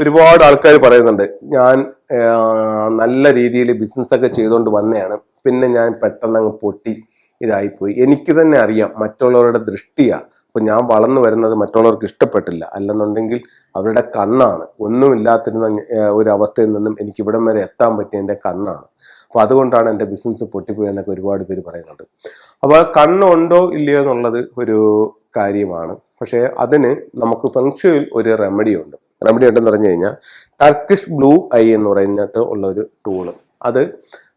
ഒരുപാട് ആൾക്കാർ പറയുന്നുണ്ട് ഞാൻ നല്ല രീതിയിൽ ബിസിനസ് ഒക്കെ ചെയ്തുകൊണ്ട് വന്നതാണ് പിന്നെ ഞാൻ പെട്ടെന്ന് അങ്ങ് പൊട്ടി ഇതായിപ്പോയി. എനിക്ക് തന്നെ അറിയാം മറ്റുള്ളവരുടെ ദൃഷ്ടിയാണ് അപ്പോൾ ഞാൻ വളർന്നു വരുന്നത് മറ്റുള്ളവർക്ക് ഇഷ്ടപ്പെട്ടില്ല. അല്ലെന്നുണ്ടെങ്കിൽ അവരുടെ കണ്ണാണ്. ഒന്നുമില്ലാത്തിരുന്ന ഒരു അവസ്ഥയിൽ നിന്നും എനിക്ക് ഇവിടം വരെ എത്താൻ പറ്റിയ എന്റെ കണ്ണാണ്. അപ്പോൾ അതുകൊണ്ടാണ് എന്റെ ബിസിനസ് പൊട്ടിപ്പോയി എന്നൊക്കെ ഒരുപാട് പേര് പറയുന്നുണ്ട്. അപ്പോൾ കണ്ണുണ്ടോ ഇല്ലയോ എന്നുള്ളത് ഒരു കാര്യമാണ്. പക്ഷേ അതിന് നമുക്ക് ഫെങ്ഷയിൽ ഒരു റെമഡി ഉണ്ട്. റെമഡി ഉണ്ടെന്ന് പറഞ്ഞു കഴിഞ്ഞാൽ ടർക്കിഷ് ബ്ലൂ ഐ എന്ന് പറഞ്ഞിട്ട് ഉള്ള ഒരു ടൂൾ അത്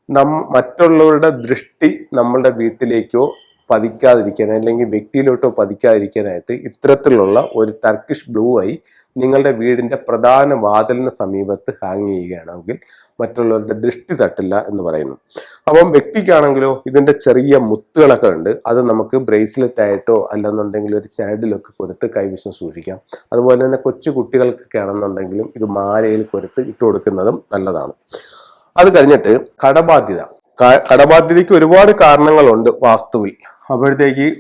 നം മറ്റുള്ളവരുടെ ദൃഷ്ടി നമ്മളുടെ വീട്ടിലേക്കോ പതിക്കാതിരിക്കാൻ അല്ലെങ്കിൽ വ്യക്തിയിലോട്ടോ പതിക്കാതിരിക്കാനായിട്ട് ഇത്തരത്തിലുള്ള ഒരു ടർക്കിഷ് ബ്ലൂ ഐ നിങ്ങളുടെ വീടിന്റെ പ്രധാന വാതിലിന് സമീപത്ത് ഹാങ് ചെയ്യുകയാണെങ്കിൽ മറ്റുള്ളവരുടെ ദൃഷ്ടി തട്ടില്ല എന്ന് പറയുന്നു. അപ്പം വ്യക്തിക്കാണെങ്കിലോ ഇതിന്റെ ചെറിയ മുത്തുകളൊക്കെ ഉണ്ട്. അത് നമുക്ക് ബ്രേസ്ലെറ്റ് ആയിട്ടോ അല്ലെന്നുണ്ടെങ്കിൽ ഒരു ചരടിലൊക്കെ കൊടുത്ത് കൈവശം സൂക്ഷിക്കാം. അതുപോലെ തന്നെ കൊച്ചു കുട്ടികൾക്കൊക്കെ ആണെന്നുണ്ടെങ്കിലും ഇത് മാലയിൽ കൊടുത്ത് ഇട്ട് കൊടുക്കുന്നതും നല്ലതാണ്. അത് കഴിഞ്ഞിട്ട് കടബാധ്യത. കടബാധ്യതയ്ക്ക് ഒരുപാട് കാരണങ്ങളുണ്ട് വാസ്തുവിൽ. അപ്പോഴത്തേക്ക്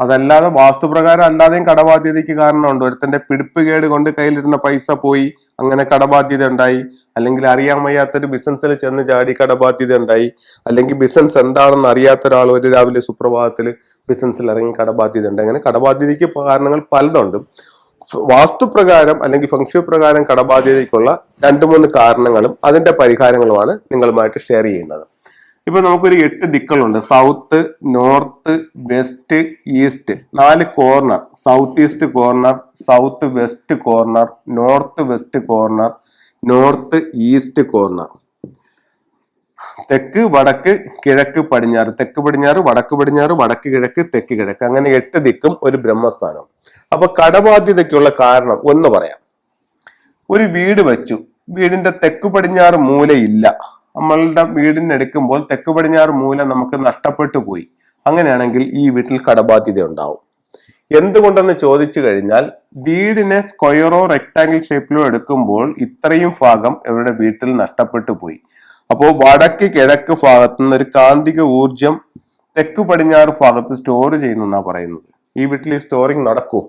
അതല്ലാതെ വാസ്തുപ്രകാരം അല്ലാതെയും കടബാധ്യതയ്ക്ക് കാരണമുണ്ട്. ഒരുത്തന്റെ പിടിപ്പ് കേട് കൊണ്ട് കയ്യിലിരുന്ന പൈസ പോയി അങ്ങനെ കടബാധ്യത ഉണ്ടായി. അല്ലെങ്കിൽ അറിയാൻ വയ്യാത്തൊരു ബിസിനസ്സിൽ ചെന്ന് ചാടി കടബാധ്യത ഉണ്ടായി. അല്ലെങ്കിൽ ബിസിനസ് എന്താണെന്ന് അറിയാത്ത ഒരാൾ ഒരു രാവിലെ സുപ്രഭാതത്തിൽ ബിസിനസ്സിൽ ഇറങ്ങി കടബാധ്യത ഉണ്ട്. അങ്ങനെ കടബാധ്യതയ്ക്ക് കാരണങ്ങൾ പലതുണ്ട്. വാസ്തുപ്രകാരം അല്ലെങ്കിൽ ഫംഗ്ഷൻ പ്രകാരം കടബാധ്യതയ്ക്കുള്ള രണ്ട് മൂന്ന് കാരണങ്ങളും അതിന്റെ പരിഹാരങ്ങളുമാണ് നിങ്ങളുമായിട്ട് ഷെയർ ചെയ്യുന്നത്. ഇപ്പൊ നമുക്കൊരു എട്ട് ദിക്കുകളുണ്ട്. South north west east. നാല് corner south east corner south west corner north west corner north east corner തെക്ക് വടക്ക് കിഴക്ക് പടിഞ്ഞാറ്. തെക്ക് പടിഞ്ഞാറ് വടക്ക് പടിഞ്ഞാറ് വടക്ക് കിഴക്ക് തെക്ക് കിഴക്ക്. അങ്ങനെ എട്ട് ദിക്കും ഒരു ബ്രഹ്മസ്ഥാനം അപ്പൊ കടബാധ്യതയ്ക്കുള്ള കാരണം ഒന്ന് പറയാം. ഒരു വീട് വെച്ചു. വീടിന്റെ തെക്ക് പടിഞ്ഞാറ് മൂലയില്ല. നമ്മളുടെ വീടിന് എടുക്കുമ്പോൾ തെക്ക് പടിഞ്ഞാറ് മൂല നമുക്ക് നഷ്ടപ്പെട്ടു പോയി. അങ്ങനെയാണെങ്കിൽ ഈ വീട്ടിൽ കടബാധ്യത ഉണ്ടാവും. എന്തുകൊണ്ടെന്ന് ചോദിച്ചു കഴിഞ്ഞാൽ വീടിനെ സ്ക്വയറോ റെക്ടാങ്കിൾ ഷേപ്പിലോ എടുക്കുമ്പോൾ ഇത്രയും ഭാഗം ഇവരുടെ വീട്ടിൽ നഷ്ടപ്പെട്ടു പോയി. അപ്പോൾ വടക്ക് കിഴക്ക് ഭാഗത്തു നിന്ന് ഒരു കാന്തിക ഊർജം തെക്ക് പടിഞ്ഞാറ് ഭാഗത്ത് സ്റ്റോർ ചെയ്യുന്നു എന്നാ പറയുന്നത്. ഈ വീട്ടിൽ ഈ സ്റ്റോറിങ് നടക്കൂ.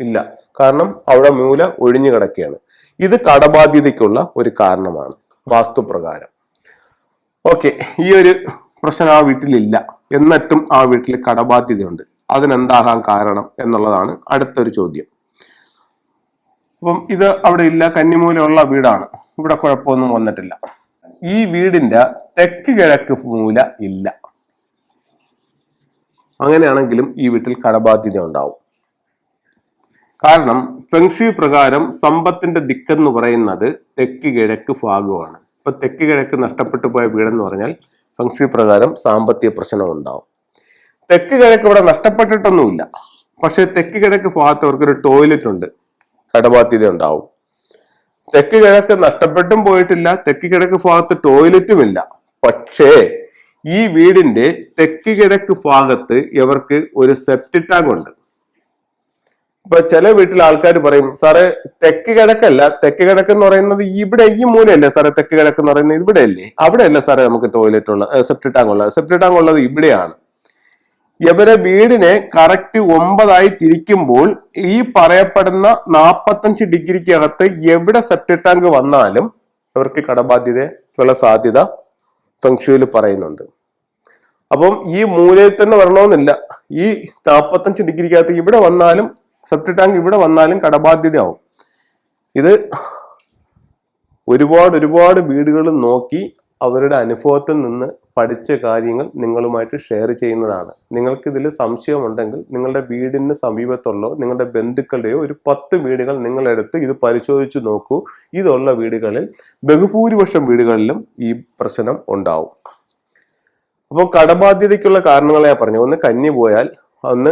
ഇല്ല. കാരണം അവിടെ മൂല ഒഴിഞ്ഞു കിടക്കുകയാണ്. ഇത് കടബാധ്യതയ്ക്കുള്ള ഒരു കാരണമാണ്. വാസ്തുപ്രകാരം. ഓക്കെ ഈ ഒരു പ്രശ്നം ആ വീട്ടിലില്ല. എന്നിട്ടും ആ വീട്ടിൽ കടബാധ്യതയുണ്ട്. അതിനെന്താകാൻ കാരണം എന്നുള്ളതാണ് അടുത്തൊരു ചോദ്യം. അപ്പം ഇത് അവിടെ ഇല്ല കന്നിമൂലമുള്ള വീടാണ്. ഇവിടെ കുഴപ്പമൊന്നും വന്നിട്ടില്ല. ഈ വീടിന്റെ തെക്ക് കിഴക്ക് മൂല ഇല്ല. അങ്ങനെയാണെങ്കിലും ഈ വീട്ടിൽ കടബാധ്യത ഉണ്ടാവും. കാരണം ഫെങ്ഷി പ്രകാരം സമ്പത്തിന്റെ ദിക്കെന്ന് പറയുന്നത് തെക്ക് കിഴക്ക് ഭാഗമാണ്. ഇപ്പൊ തെക്ക് കിഴക്ക് നഷ്ടപ്പെട്ടു പോയ വീടെന്ന് പറഞ്ഞാൽ ഫംഗ്ഷി പ്രകാരം സാമ്പത്തിക പ്രശ്നം ഉണ്ടാവും തെക്ക് കിഴക്ക് ഇവിടെ നഷ്ടപ്പെട്ടിട്ടൊന്നുമില്ല. പക്ഷെ തെക്ക് കിഴക്ക് ഭാഗത്ത് ടോയ്ലറ്റ് ഉണ്ട്. കടബാധ്യത ഉണ്ടാവും. തെക്ക് കിഴക്ക് നഷ്ടപ്പെട്ടും പോയിട്ടില്ല. തെക്ക് കിഴക്ക് ഭാഗത്ത് ടോയ്ലറ്റും ഇല്ല. പക്ഷേ ഈ വീടിന്റെ തെക്ക് കിഴക്ക് ഭാഗത്ത് ഇവർക്ക് ഒരു സെപ്റ്റിക് ടാങ്ക് ഉണ്ട്. ഇപ്പൊ ചില വീട്ടിലെ ആൾക്കാർ പറയും സാറേ തെക്ക് കിഴക്കല്ല. തെക്ക് കിഴക്ക് എന്ന് പറയുന്നത് ഇവിടെ ഈ മൂലയല്ലേ സാറേ തെക്ക് കിഴക്ക് എന്ന് പറയുന്നത് ഇവിടെ അല്ലേ അവിടെ അല്ലേ സാറേ നമുക്ക് ടോയ്ലറ്റ് ഉള്ള സെപ്റ്റി ടാങ്ക് ഉള്ളത്. സെപ്റ്റി ടാങ്ക് ഉള്ളത് ഇവിടെയാണ്. ഇവരെ വീടിനെ കറക്റ്റ് ഒമ്പതായി തിരിക്കുമ്പോൾ ഈ പറയപ്പെടുന്ന നാപ്പത്തഞ്ച് ഡിഗ്രിക്കകത്ത് എവിടെ സെപ്റ്റി ടാങ്ക് വന്നാലും ഇവർക്ക് കടബാധ്യതയ്ക്കുള്ള സാധ്യത ഫെങ്ഷുവിൽ പറയുന്നുണ്ട്. അപ്പം ഈ മൂലയിൽ തന്നെ വരണമെന്നില്ല. ഈ നാപ്പത്തഞ്ച് ഡിഗ്രിക്കകത്ത് ഇവിടെ വന്നാലും സെപ്റ്റി ടാങ്ക് ഇവിടെ വന്നാലും കടബാധ്യതയാവും. ഇത് ഒരുപാട് ഒരുപാട് വീടുകൾ നോക്കി അവരുടെ അനുഭവത്തിൽ നിന്ന് പഠിച്ച കാര്യങ്ങൾ നിങ്ങളുമായിട്ട് ഷെയർ ചെയ്യുന്നതാണ്. നിങ്ങൾക്ക് ഇതിൽ സംശയമുണ്ടെങ്കിൽ നിങ്ങളുടെ വീടിന് സമീപത്തുള്ളോ നിങ്ങളുടെ ബന്ധുക്കളുടെയോ ഒരു പത്ത് വീടുകൾ നിങ്ങളെടുത്ത് ഇത് പരിശോധിച്ച് നോക്കൂ. ഇതുള്ള വീടുകളിൽ ബഹുഭൂരിപക്ഷം വീടുകളിലും ഈ പ്രശ്നം ഉണ്ടാവും. അപ്പോൾ കടബാധ്യതയ്ക്കുള്ള കാരണങ്ങളെ പറഞ്ഞു ഒന്ന് കന്നി പോയാൽ ഒന്ന്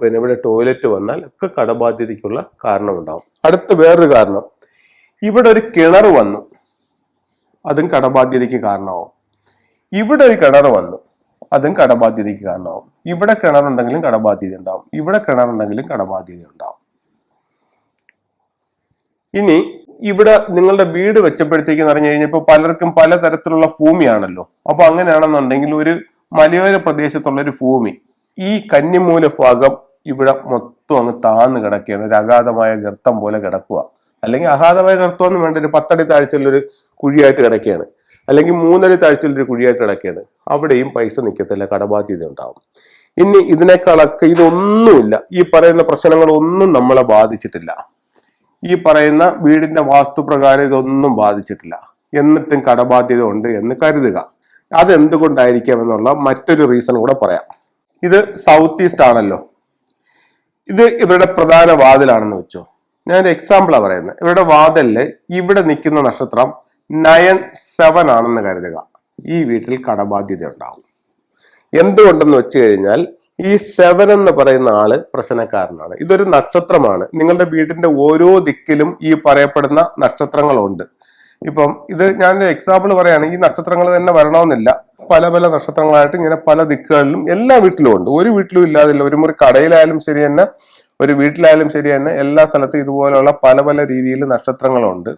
പിന്നെ ഇവിടെ ടോയ്ലറ്റ് വന്നാൽ ഒക്കെ കടബാധ്യതയ്ക്കുള്ള കാരണമുണ്ടാവും. അടുത്ത വേറൊരു കാരണം. ഇവിടെ ഒരു കിണർ വന്നു. അതും കടബാധ്യതയ്ക്ക് കാരണമാവും. ഇവിടെ ഒരു കിണർ വന്നു. അതും കടബാധ്യതയ്ക്ക് കാരണമാവും. ഇവിടെ കിണറുണ്ടെങ്കിലും കടബാധ്യത ഉണ്ടാവും ഇവിടെ കിണറുണ്ടെങ്കിലും കടബാധ്യത ഉണ്ടാവും ഇനി ഇവിടെ നിങ്ങളുടെ വീട് വെച്ചപ്പോഴത്തേക്ക് പറഞ്ഞു കഴിഞ്ഞപ്പോൾ പലർക്കും പലതരത്തിലുള്ള ഭൂമിയാണല്ലോ. അപ്പൊ അങ്ങനെയാണെന്നുണ്ടെങ്കിൽ ഒരു മലയോര പ്രദേശത്തുള്ള ഒരു ഭൂമി ഈ കന്നിമൂല ഭാഗം ഇവിടെ മൊത്തം അങ്ങ് താന്ന് കിടക്കുകയാണ്. ഒരു അഗാധമായ ഗർത്തം പോലെ കിടക്കുക. അല്ലെങ്കിൽ അഗാധമായ ഗർത്തമൊന്നും വേണ്ട. ഒരു പത്തടി താഴ്ചയിൽ ഒരു കുഴിയായിട്ട് കിടക്കുകയാണ്. അല്ലെങ്കിൽ മൂന്നടി താഴ്ചയിൽ ഒരു കുഴിയായിട്ട് കിടക്കുകയാണ്. അവിടെയും പൈസ നിൽക്കത്തില്ല. കടബാധ്യത ഉണ്ടാവും. ഇനി ഇതിനേക്കാളൊക്കെ ഇതൊന്നുമില്ല. ഈ പറയുന്ന പ്രശ്നങ്ങളൊന്നും നമ്മളെ ബാധിച്ചിട്ടില്ല. ഈ പറയുന്ന വീടിന്റെ വാസ്തുപ്രകാരം ഇതൊന്നും ബാധിച്ചിട്ടില്ല. എന്നിട്ടും കടബാധ്യത ഉണ്ട് എന്ന് കരുതുക. അതെന്തുകൊണ്ടായിരിക്കാം എന്നുള്ള മറ്റൊരു റീസൺ കൂടെ പറയാം. ഇത് സൗത്ത് ഈസ്റ്റ് ആണല്ലോ. ഇത് ഇവരുടെ പ്രധാന വാതിലാണെന്ന് വെച്ചോ. ഞാൻ ഒരു എക്സാമ്പിളാണ് പറയുന്നത് ഇവരുടെ വാതിലിൽ ഇവിടെ നിൽക്കുന്ന നക്ഷത്രം നയൻ സെവൻ ആണെന്ന് കരുതുക. ഈ വീട്ടിൽ കടബാധ്യത ഉണ്ടാവും. എന്തുകൊണ്ടെന്ന് വെച്ച് കഴിഞ്ഞാൽ ഈ സെവൻ എന്ന് പറയുന്ന ആൾ പ്രശ്നക്കാരനാണ്. ഇതൊരു നക്ഷത്രമാണ്. നിങ്ങളുടെ വീടിന്റെ ഓരോ ദിക്കിലും ഈ പറയപ്പെടുന്ന നക്ഷത്രങ്ങളുണ്ട്. ഇപ്പം ഇത് ഞാൻ എക്സാമ്പിൾ പറയുകയാണെങ്കിൽ ഈ നക്ഷത്രങ്ങൾ തന്നെ വരണമെന്നില്ല. പല പല നക്ഷത്രങ്ങളായിട്ട് ഇങ്ങനെ പല ദിക്കുകളിലും എല്ലാ വീട്ടിലും ഉണ്ട്. ഒരു വീട്ടിലും ഇല്ലാതില്ല. ഒരു മുറി കടയിലായാലും ശരി തന്നെ ഒരു വീട്ടിലായാലും ശരി തന്നെ എല്ലാ സ്ഥലത്തും ഇതുപോലെയുള്ള പല പല രീതിയിൽ നക്ഷത്രങ്ങളുണ്ട്.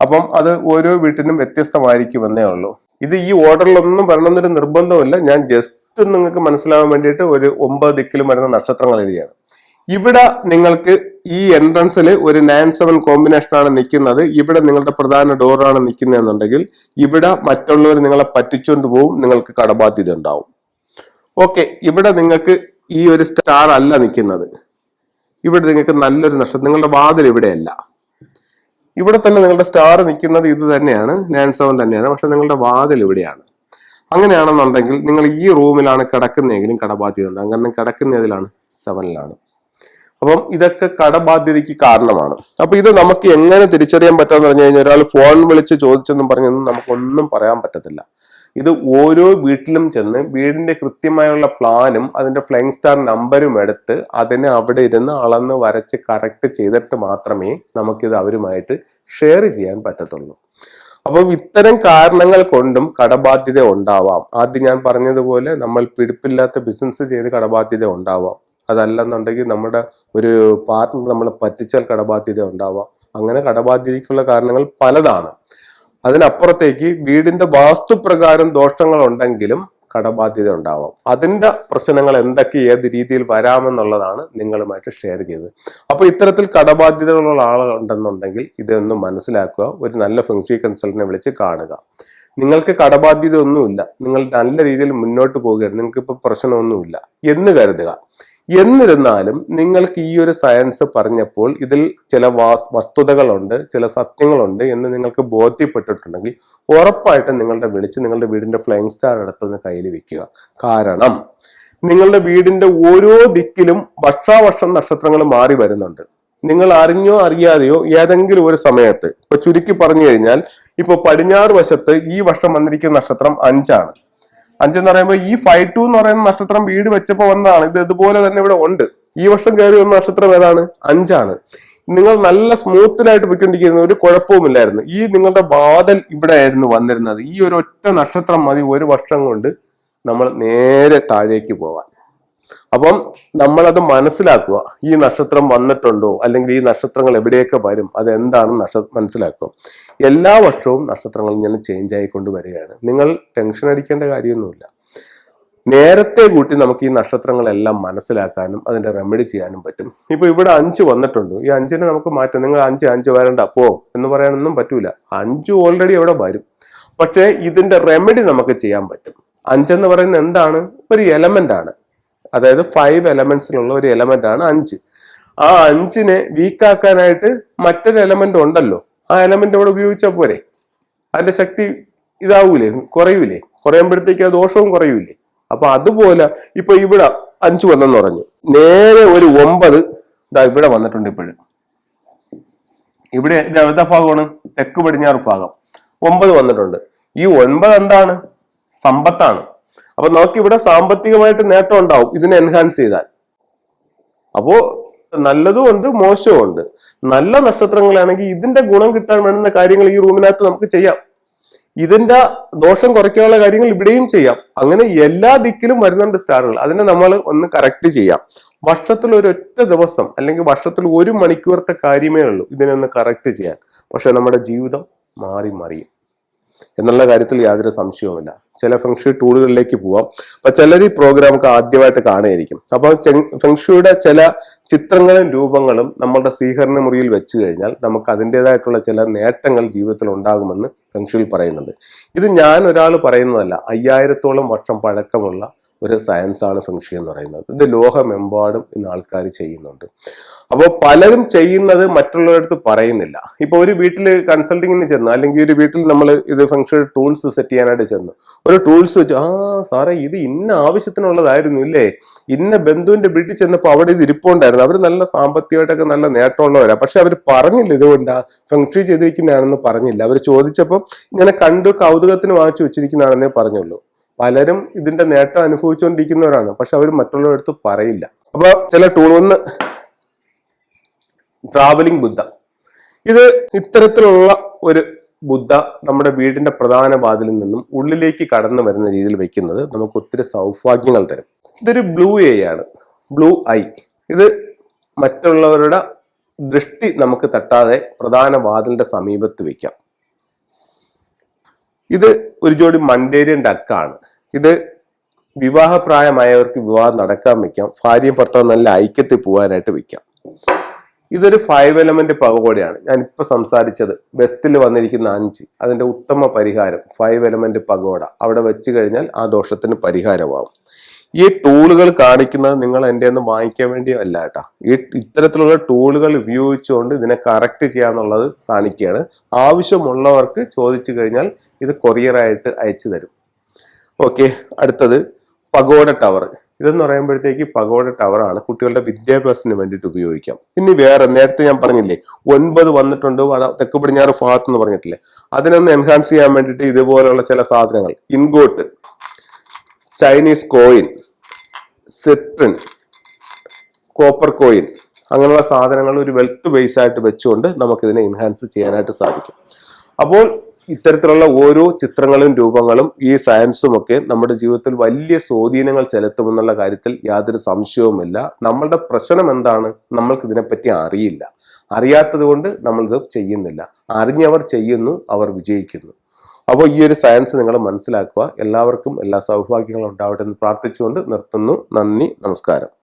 അപ്പം അത് ഓരോ വീട്ടിനും വ്യത്യസ്തമായിരിക്കുമെന്നേ ഉള്ളൂ. ഇത് ഈ ഓർഡറിലൊന്നും വരണമെന്നൊരു നിർബന്ധമില്ല ഞാൻ ജസ്റ്റ് നിങ്ങൾക്ക് മനസ്സിലാവാൻ വേണ്ടിയിട്ട് ഒരു ഒമ്പത് ദിക്കിലും വരുന്ന നക്ഷത്രങ്ങൾ എഴുതിയാണ് ഇവിടെ നിങ്ങൾക്ക് ഈ എൻട്രൻസിൽ ഒരു നയൻ സെവൻ കോമ്പിനേഷൻ ആണ് നിൽക്കുന്നത് ഇവിടെ നിങ്ങളുടെ പ്രധാന ഡോറാണ് നിൽക്കുന്നതെന്നുണ്ടെങ്കിൽ ഇവിടെ മറ്റുള്ളവർ നിങ്ങളെ പറ്റിച്ചുകൊണ്ട് പോവും നിങ്ങൾക്ക് കടബാധ്യത ഉണ്ടാവും. ഓക്കെ ഇവിടെ നിങ്ങൾക്ക് ഈ ഒരു സ്റ്റാർ അല്ല നിൽക്കുന്നത് ഇവിടെ നിങ്ങൾക്ക് നല്ലൊരു നഷ്ടം നിങ്ങളുടെ വാതിൽ ഇവിടെയല്ല. ഇവിടെ തന്നെ നിങ്ങളുടെ സ്റ്റാർ നിൽക്കുന്നത് ഇത് തന്നെയാണ് നയൻ സെവൻ തന്നെയാണ് പക്ഷെ നിങ്ങളുടെ വാതിൽ ഇവിടെയാണ്. അങ്ങനെയാണെന്നുണ്ടെങ്കിൽ നിങ്ങൾ ഈ റൂമിലാണ് കിടക്കുന്നതെങ്കിലും കടബാധ്യത ഉണ്ട്. അങ്ങനെ കിടക്കുന്നതിലാണ് സെവനിലാണ് അപ്പം ഇതൊക്കെ കടബാധ്യതയ്ക്ക് കാരണമാണ്. അപ്പൊ ഇത് നമുക്ക് എങ്ങനെ തിരിച്ചറിയാൻ പറ്റാന്ന് പറഞ്ഞു കഴിഞ്ഞാൽ ഒരാൾ ഫോൺ വിളിച്ച് ചോദിച്ചെന്നും പറഞ്ഞൊന്നും നമുക്കൊന്നും പറയാൻ പറ്റത്തില്ല. ഇത് ഓരോ വീട്ടിലും ചെന്ന് വീടിന്റെ കൃത്യമായുള്ള പ്ലാനും അതിന്റെ ഫ്ലൈങ് സ്റ്റാർ നമ്പരും എടുത്ത് അതിനെ അവിടെ ഇരുന്ന് അളന്ന് വരച്ച് കറക്റ്റ് ചെയ്തിട്ട് മാത്രമേ നമുക്കിത് അവരുമായിട്ട് ഷെയർ ചെയ്യാൻ പറ്റത്തുള്ളൂ. അപ്പം ഇത്തരം കാരണങ്ങൾ കൊണ്ടും കടബാധ്യത ഉണ്ടാവാം. ആദ്യം ഞാൻ പറഞ്ഞതുപോലെ നമ്മൾ പിടിപ്പില്ലാത്ത ബിസിനസ് ചെയ്ത് കടബാധ്യത ഉണ്ടാവാം. അതല്ലെന്നുണ്ടെങ്കിൽ നമ്മുടെ ഒരു പാർട്ട്ണർ നമ്മളെ പറ്റിച്ചാൽ കടബാധ്യത ഉണ്ടാവാം. അങ്ങനെ കടബാധ്യതയ്ക്കുള്ള കാരണങ്ങൾ പലതാണ്. അതിനപ്പുറത്തേക്ക് വീടിന്റെ വാസ്തുപ്രകാരം ദോഷങ്ങൾ ഉണ്ടെങ്കിലും കടബാധ്യത ഉണ്ടാവാം. അതിന്റെ പ്രശ്നങ്ങൾ എന്തൊക്കെ ഏത് രീതിയിൽ വരാമെന്നുള്ളതാണ് നിങ്ങളുമായിട്ട് ഷെയർ ചെയ്തത്. അപ്പൊ ഇത്തരത്തിൽ കടബാധ്യതകളുള്ള ആളുണ്ടെന്നുണ്ടെങ്കിൽ ഇതൊന്ന് മനസ്സിലാക്കുക. ഒരു നല്ല ഫംഗ്ഷി കൺസൾട്ടിനെ വിളിച്ച് കാണുക. നിങ്ങൾക്ക് കടബാധ്യത ഒന്നുമില്ല നിങ്ങൾ നല്ല രീതിയിൽ മുന്നോട്ട് പോവുകയാണ്. നിങ്ങൾക്ക് ഇപ്പൊ പ്രശ്നമൊന്നുമില്ല എന്ന് കരുതുക. എന്നിരുന്നാലും നിങ്ങൾക്ക് ഈ ഒരു സയൻസ് പറഞ്ഞപ്പോൾ ഇതിൽ ചില വാസ് വസ്തുതകളുണ്ട് ചില സത്യങ്ങളുണ്ട് എന്ന് നിങ്ങൾക്ക് ബോധ്യപ്പെട്ടിട്ടുണ്ടെങ്കിൽ ഉറപ്പായിട്ടും നിങ്ങളുടെ വിളിച്ച് നിങ്ങളുടെ വീടിന്റെ ഫ്ലൈങ് സ്റ്റാർ എടുത്തൊന്ന് കയ്യിൽ വെക്കുക. കാരണം നിങ്ങളുടെ വീടിന്റെ ഓരോ ദിക്കിലും വർഷാവർഷം നക്ഷത്രങ്ങൾ മാറി വരുന്നുണ്ട്. നിങ്ങൾ അറിഞ്ഞോ അറിയാതെയോ ഏതെങ്കിലും ഒരു സമയത്ത് ഇപ്പൊ ചുരുക്കി പറഞ്ഞു കഴിഞ്ഞാൽ ഇപ്പൊ പടിഞ്ഞാറ് വശത്ത് ഈ വർഷം വന്നിരിക്കുന്ന നക്ഷത്രം അഞ്ചാണ്. അഞ്ചെന്ന് പറയുമ്പോൾ ഈ ഫൈവ് ടു എന്ന് പറയുന്ന നക്ഷത്രം വീട് വെച്ചപ്പോൾ വന്നതാണ്. ഇത് ഇതുപോലെ തന്നെ ഇവിടെ ഉണ്ട്. ഈ വർഷം കയറി വന്ന നക്ഷത്രം ഏതാണ്? അഞ്ചാണ്. നിങ്ങൾ നല്ല സ്മൂത്തിലായിട്ട് പോയിക്കൊണ്ടിരിക്കുന്ന. ഒരു കുഴപ്പവുമില്ലായിരുന്നു. ഈ നിങ്ങളുടെ വാതൽ ഇവിടെ ആയിരുന്നു വന്നിരുന്നത്. ഈ ഒരു ഒറ്റ നക്ഷത്രം മതി ഒരു വർഷം കൊണ്ട് നമ്മൾ നേരെ താഴേക്ക് പോവാൻ. അപ്പം നമ്മളത് മനസ്സിലാക്കുക. ഈ നക്ഷത്രം വന്നിട്ടുണ്ടോ? അല്ലെങ്കിൽ ഈ നക്ഷത്രങ്ങൾ എവിടെയൊക്കെ വരും? അത് എന്താണെന്ന് നക്ഷ മനസ്സിലാക്കുക. എല്ലാ വർഷവും നക്ഷത്രങ്ങൾ ഇങ്ങനെ ചേഞ്ച് ആയിക്കൊണ്ട് വരികയാണ്. നിങ്ങൾ ടെൻഷൻ അടിക്കേണ്ട കാര്യമൊന്നുമില്ല. നേരത്തെ കൂട്ടി നമുക്ക് ഈ നക്ഷത്രങ്ങളെല്ലാം മനസ്സിലാക്കാനും അതിന്റെ റെമഡി ചെയ്യാനും പറ്റും. ഇപ്പൊ ഇവിടെ അഞ്ച് വന്നിട്ടുണ്ട്. ഈ അഞ്ചിനെ നമുക്ക് മാറ്റാം. നിങ്ങൾ അഞ്ച് അഞ്ച് വരണ്ട. അപ്പോ എന്ന് പറയാനൊന്നും പറ്റൂല. അഞ്ച് ഓൾറെഡി അവിടെ വരും. പക്ഷേ ഇതിന്റെ റെമഡി നമുക്ക് ചെയ്യാൻ പറ്റും. അഞ്ചെന്ന് പറയുന്നത് എന്താണ്? ഒരു എലമെന്റ് ആണ്. അതായത് ഫൈവ് എലമെന്റ്സിലുള്ള ഒരു എലമെന്റ് ആണ് അഞ്ച്. ആ അഞ്ചിനെ വീക്കാക്കാനായിട്ട് മറ്റൊരു എലമെന്റ് ഉണ്ടല്ലോ. ആ എലമെന്റ് അവിടെ ഉപയോഗിച്ചാൽ പോരെ? അതിന്റെ ശക്തി ഇതാവൂലേ? കുറയൂലേ? കുറയുമ്പോഴത്തേക്ക് ആ ദോഷവും കുറയൂലേ? അപ്പൊ അതുപോലെ ഇപ്പൊ ഇവിടെ അഞ്ച് വന്നെന്ന് പറഞ്ഞു. നേരെ ഒരു ഒമ്പത് ഇതാ ഇവിടെ വന്നിട്ടുണ്ട് ഇപ്പോഴും. ഇവിടെ ഇത് എവിടുത്തെ ഭാഗമാണ്. തെക്ക് പടിഞ്ഞാറ് ഭാഗം. ഒമ്പത് വന്നിട്ടുണ്ട്. ഈ ഒൻപത് എന്താണ്? സമ്പത്താണ്. അപ്പൊ നമുക്ക് ഇവിടെ സാമ്പത്തികമായിട്ട് നേട്ടം ഉണ്ടാവും ഇതിനെ എൻഹാൻസ് ചെയ്താൽ. അപ്പോ നല്ലതും ഉണ്ട് മോശവും ഉണ്ട്. നല്ല നക്ഷത്രങ്ങളാണെങ്കിൽ ഇതിന്റെ ഗുണം കിട്ടാൻ വേണ്ടുന്ന കാര്യങ്ങൾ ഈ റൂമിനകത്ത് നമുക്ക് ചെയ്യാം. ഇതിന്റെ ദോഷം കുറയ്ക്കാനുള്ള കാര്യങ്ങൾ ഇവിടെയും ചെയ്യാം. അങ്ങനെ എല്ലാ ദിക്കിലും വരുന്നുണ്ട് സ്റ്റാറുകൾ. അതിനെ നമ്മൾ ഒന്ന് കറക്റ്റ് ചെയ്യാം. വർഷത്തിൽ ഒരു ഒറ്റ ദിവസം അല്ലെങ്കിൽ വർഷത്തിൽ ഒരു മണിക്കൂറത്തെ കാര്യമേ ഉള്ളൂ ഇതിനെ ഒന്ന് കറക്റ്റ് ചെയ്യാൻ. പക്ഷെ നമ്മുടെ ജീവിതം മാറി മറിയും. എന്നുള്ള കാര്യത്തിൽ യാതൊരു സംശയവുമില്ല. ചില ഫെങ്ഷു ടൂളുകളിലേക്ക് പോവാം. അപ്പൊ ചിലർ ഈ പ്രോഗ്രാമൊക്കെ ആദ്യമായിട്ട് കാണുകയായിരിക്കും അപ്പോൾ ഫെങ്ഷുയുടെ ചില ചിത്രങ്ങളും രൂപങ്ങളും നമ്മളുടെ സ്വീകരണ മുറിയിൽ വെച്ചു കഴിഞ്ഞാൽ നമുക്ക് അതിന്റെതായിട്ടുള്ള ചില നേട്ടങ്ങൾ ജീവിതത്തിൽ ഉണ്ടാകുമെന്ന് ഫെങ്ഷുയിൽ പറയുന്നുണ്ട്. ഇത് ഞാൻ ഒരാൾ പറയുന്നതല്ല അയ്യായിരത്തോളം വർഷം പഴക്കമുള്ള ഒരു സയൻസാണ് ഫെങ്ഷി എന്ന് പറയുന്നത്. ഇത് ലോകമെമ്പാടും ഇന്ന് ആൾക്കാർ ചെയ്യുന്നുണ്ട്. അപ്പോൾ പലരും ചെയ്യുന്നത് മറ്റുള്ളവരടുത്ത് പറയുന്നില്ല. ഇപ്പോൾ ഒരു വീട്ടിൽ കൺസൾട്ടിങ്ങിന് ചെന്നു അല്ലെങ്കിൽ ഒരു വീട്ടിൽ നമ്മൾ ഇത് ഫംഗ്ഷൻ ടൂൾസ് സെറ്റ് ചെയ്യാനായിട്ട് ചെന്നു ഒരു ടൂൾസ് വെച്ച് ആ സാറേ ഇത് ഇന്ന ആവശ്യത്തിനുള്ളതായിരുന്നു ഇല്ലേ? ഇന്ന ബന്ധുവിന്റെ വീട്ടിൽ ചെന്നപ്പോൾ അവിടെ ഇത് ഇരിപ്പുണ്ടായിരുന്നു. അവർ നല്ല സാമ്പത്തികമായിട്ടൊക്കെ നല്ല നേട്ടമുള്ളവരാണ് പക്ഷെ അവർ പറഞ്ഞില്ല ഇതുകൊണ്ടാ. ഫംഗ്ഷൻ ചെയ്തിരിക്കുന്നതാണെന്ന് പറഞ്ഞില്ല. അവർ ചോദിച്ചപ്പോൾ ഇങ്ങനെ കണ്ടു കൗതുകത്തിന് വാങ്ങിച്ചു വെച്ചിരിക്കുന്നതാണെന്നേ പറഞ്ഞുള്ളൂ. പലരും ഇതിന്റെ നേട്ടം അനുഭവിച്ചുകൊണ്ടിരിക്കുന്നവരാണ് പക്ഷെ അവർ മറ്റുള്ളവരുടെ അടുത്ത് പറയില്ല. അപ്പൊ ചില ടൂൾ ഒന്ന് ട്രാവലിംഗ് ബുദ്ധ. ഇത് ഇത്തരത്തിലുള്ള ഒരു ബുദ്ധ നമ്മുടെ വീടിന്റെ പ്രധാന വാതിലിൽ നിന്നും ഉള്ളിലേക്ക് കടന്നു വരുന്ന രീതിയിൽ വെക്കുന്നത് നമുക്ക് ഒത്തിരി സൗഭാഗ്യങ്ങൾ തരും. ഇതൊരു ബ്ലൂ എ ആണ്. ബ്ലൂ ഐ ഇത് മറ്റുള്ളവരുടെ ദൃഷ്ടി നമുക്ക് തട്ടാതെ പ്രധാന വാതിലിന്റെ സമീപത്ത് വെക്കാം. ഇത് ഒരു ജോഡി മണ്ടേരിയൻ ഡക്കാണ്. ഇത് വിവാഹപ്രായമായവർക്ക് വിവാഹം നടക്കാൻ വെക്കാം. ഭാര്യയും ഭർത്താവ് നല്ല ഐക്യത്തിൽ പോകാനായിട്ട് വെക്കാം. ഇതൊരു ഫൈവ് എലമെന്റ് പകോടയാണ് ഇപ്പൊ സംസാരിച്ചത് വെസ്റ്റിൽ വന്നിരിക്കുന്ന അഞ്ച്. അതിന്റെ ഉത്തമ പരിഹാരം ഫൈവ് എലമെന്റ് പകോട അവിടെ വെച്ച് കഴിഞ്ഞാൽ ആ ദോഷത്തിന് പരിഹാരമാവും. ഈ ടൂളുകൾ കാണിക്കുന്നത് നിങ്ങൾ എന്റെ നിന്ന് വാങ്ങിക്കാൻ വേണ്ടി അല്ല കേട്ടോ. ഈ ഇത്തരത്തിലുള്ള ടൂളുകൾ ഉപയോഗിച്ചുകൊണ്ട് ഇതിനെ കറക്റ്റ് ചെയ്യാന്നുള്ളത് കാണിക്കുകയാണ്. ആവശ്യമുള്ളവർക്ക് ചോദിച്ചു കഴിഞ്ഞാൽ ഇത് കൊറിയറായിട്ട് അയച്ചു തരും. ഓക്കെ അടുത്തത് പഗോഡ ടവർ ഇതെന്ന് പറയുമ്പോഴത്തേക്ക് പഗോഡ ടവറാണ് കുട്ടികളുടെ വിദ്യാഭ്യാസത്തിന് വേണ്ടിയിട്ട് ഉപയോഗിക്കാം. ഇനി വേറെ നേരത്തെ ഞാൻ പറഞ്ഞില്ലേ ഒൻപത് വന്നിട്ടുണ്ട് തെക്ക് പടിഞ്ഞാറ് ഭാഗത്ത് എന്ന് പറഞ്ഞിട്ടില്ലേ. അതിനൊന്ന് എൻഹാൻസ് ചെയ്യാൻ വേണ്ടിയിട്ട് ഇതുപോലെയുള്ള ചില സാധനങ്ങൾ ingot. Chinese coin citrine copper coin അങ്ങനെയുള്ള സാധനങ്ങൾ ഒരു വെൽത്ത് ബേസ് ആയിട്ട് വെച്ചുകൊണ്ട് നമുക്കിതിനെ എൻഹാൻസ് ചെയ്യാനായിട്ട് സാധിക്കും. അപ്പോൾ ഇത്തരത്തിലുള്ള ഓരോ ചിത്രങ്ങളും രൂപങ്ങളും ഈ സയൻസും ഒക്കെ നമ്മുടെ ജീവിതത്തിൽ വലിയ സ്വാധീനങ്ങൾ ചെലുത്തുമെന്നുള്ള കാര്യത്തിൽ യാതൊരു സംശയവുമില്ല. നമ്മളുടെ പ്രശ്നം എന്താണ്? നമ്മൾക്ക് ഇതിനെപ്പറ്റി അറിയില്ല. അറിയാത്തത് കൊണ്ട് നമ്മളിത് ചെയ്യുന്നില്ല. അറിഞ്ഞവർ ചെയ്യുന്നു അവർ വിജയിക്കുന്നു. അപ്പോൾ ഈ ഒരു സയൻസ് നിങ്ങൾ മനസ്സിലാക്കുക. എല്ലാവർക്കും എല്ലാ സൗഭാഗ്യങ്ങളും ഉണ്ടാവട്ടെ എന്ന് പ്രാർത്ഥിച്ചുകൊണ്ട് നിർത്തുന്നു. നന്ദി നമസ്കാരം.